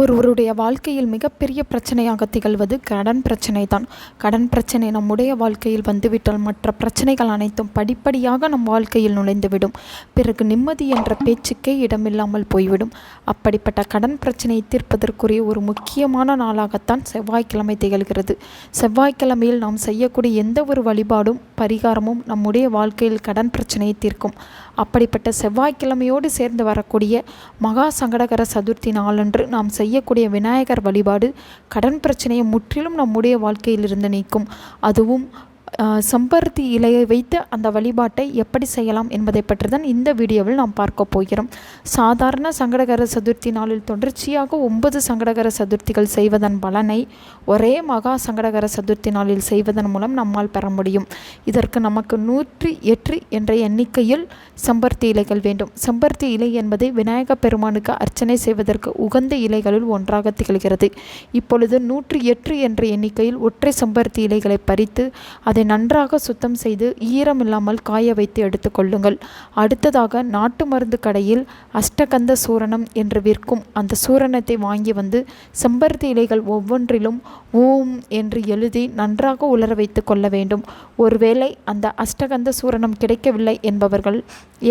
ஒருவருடைய வாழ்க்கையில் மிகப்பெரிய பிரச்சனையாக திகழ்வது கடன் பிரச்சனை தான் கடன் பிரச்சனை நம்முடைய வாழ்க்கையில் வந்துவிட்டால் மற்ற பிரச்சனைகள் அனைத்தும் படிப்படியாக நம் வாழ்க்கையில் நுழைந்துவிடும். பிறகு நிம்மதி என்ற பேச்சுக்கே இடமில்லாமல் போய்விடும். அப்படிப்பட்ட கடன் பிரச்சனையை தீர்ப்பதற்குரிய ஒரு முக்கியமான நாளாகத்தான் செவ்வாய்க்கிழமை திகழ்கிறது. செவ்வாய்க்கிழமையில் நாம் செய்யக்கூடிய எந்த ஒரு வழிபாடும் பரிகாரமும் நம்முடைய வாழ்க்கையில் கடன் பிரச்சனையை தீர்க்கும். அப்படிப்பட்ட செவ்வாய்க்கிழமையோடு சேர்ந்து வரக்கூடிய மகா சங்கடகர சதுர்த்தி நாளன்று நாம் செய்யக்கூடிய விநாயகர் வழிபாடு கடன் பிரச்சனையை முற்றிலும் நம்முடைய வாழ்க்கையிலிருந்து நீக்கும். அதுவும் செம்பருத்தி இலையை வைத்து அந்த வழிபாட்டை எப்படி செய்யலாம் என்பதை பற்றி தான் இந்த வீடியோவில் நாம் பார்க்க போகிறோம். சாதாரண சங்கடகர சதுர்த்தி நாளில் தொடர்ச்சியாக ஒன்பது சங்கடகர சதுர்த்திகள் செய்வதன் பலனை ஒரே மகா சங்கடகர சதுர்த்தி நாளில் செய்வதன் மூலம் நம்மால் பெற முடியும். இதற்கு நமக்கு நூற்றி எட்டு என்ற எண்ணிக்கையில் செம்பருத்தி இலைகள் வேண்டும். செம்பருத்தி இலை என்பது விநாயக பெருமானுக்கு அர்ச்சனை செய்வதற்கு உகந்த இலைகளில் ஒன்றாக திகழ்கிறது. இப்பொழுது நூற்றி எட்டு என்ற எண்ணிக்கையில் ஒற்றை செம்பருத்தி இலைகளை பறித்து அதை நன்றாக சுத்தம் செய்து ஈரமில்லாமல் காய வைத்து எடுத்துக்கொள்ளுங்கள் அடுத்ததாக நாட்டு மருந்து கடையில் அஷ்டகந்த சூரணம் என்று விற்கும் அந்த சூரணத்தை வாங்கி வந்து செம்பருத்தி இலைகள் ஒவ்வொன்றிலும் ஓம் என்று எழுதி நன்றாக உலர வைத்து கொள்ள வேண்டும். ஒருவேளை அந்த அஷ்டகந்த சூரணம் கிடைக்கவில்லை என்பவர்கள்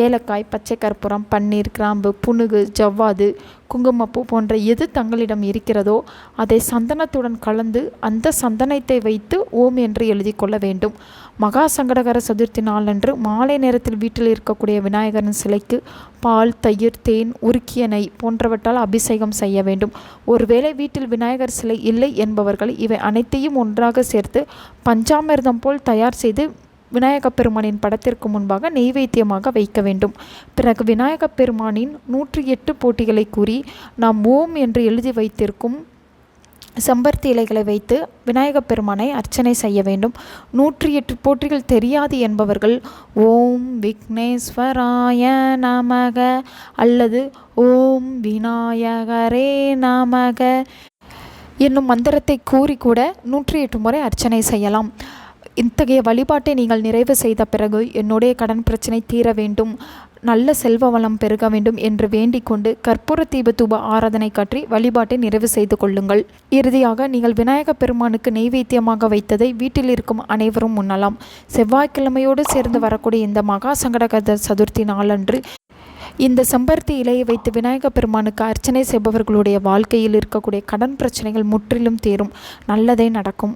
ஏலக்காய் பச்சை கற்பூரம் பன்னீர் கிராம்பு புனுகு ஜவ்வாது குங்குமப்பூ போன்ற எது தங்களிடம் இருக்கிறதோ அதை சந்தனத்துடன் கலந்து அந்த சந்தனத்தை வைத்து ஓம் என்று எழுதி கொள்ள வேண்டும். மகா சங்கடகர சதுர்த்தி நாளன்று மாலை நேரத்தில் வீட்டில் இருக்கக்கூடிய விநாயகரின் சிலைக்கு பால் தயிர் தேன் உருக்கிய நெய் போன்றவற்றால் அபிஷேகம் செய்ய வேண்டும். ஒருவேளை வீட்டில் விநாயகர் சிலை இல்லை என்பவர்கள் இவை அனைத்தையும் ஒன்றாக சேர்த்து பஞ்சாமிர்தம் போல் தயார் செய்து விநாயகப் பெருமானின் படத்திற்கு முன்பாக நெய்வேத்தியமாக வைக்க வேண்டும். பிறகு விநாயகப் பெருமானின் நூற்றி எட்டு போட்டிகளை கூறி நாம் ஓம் என்று எழுதி வைத்திருக்கும் செம்பருத்தி இலைகளை வைத்து விநாயகப் பெருமானை அர்ச்சனை செய்ய வேண்டும். நூற்றி எட்டு போற்றிகள் தெரியாது என்பவர்கள் ஓம் விக்னேஸ்வராய நமக அல்லது ஓம் விநாயகரே நமக என்னும் மந்திரத்தை கூறி கூட நூற்றி எட்டு முறை அர்ச்சனை செய்யலாம். இத்தகைய வழிபாட்டை நீங்கள் நிறைவு செய்த பிறகு என்னுடைய கடன் பிரச்சனை தீர வேண்டும் நல்ல செல்வ வளம் பெருக வேண்டும் என்று வேண்டிக் கொண்டு கற்பூர தீப தூப ஆராதனை கற்றி வழிபாட்டை நிறைவு செய்து கொள்ளுங்கள். இறுதியாக நீங்கள் விநாயக பெருமானுக்கு நெய்வேத்தியமாக வைத்ததை வீட்டில் இருக்கும் அனைவரும் உண்ணலாம். செவ்வாய்க்கிழமையோடு சேர்ந்து வரக்கூடிய இந்த மகா சங்கடகத சதுர்த்தி நாளன்று இந்த செம்பருத்தி இலையை வைத்து விநாயக பெருமானுக்கு அர்ச்சனை செய்பவர்களுடைய வாழ்க்கையில் இருக்கக்கூடிய கடன் பிரச்சனைகள் முற்றிலும் தீரும். நல்லதே நடக்கும்.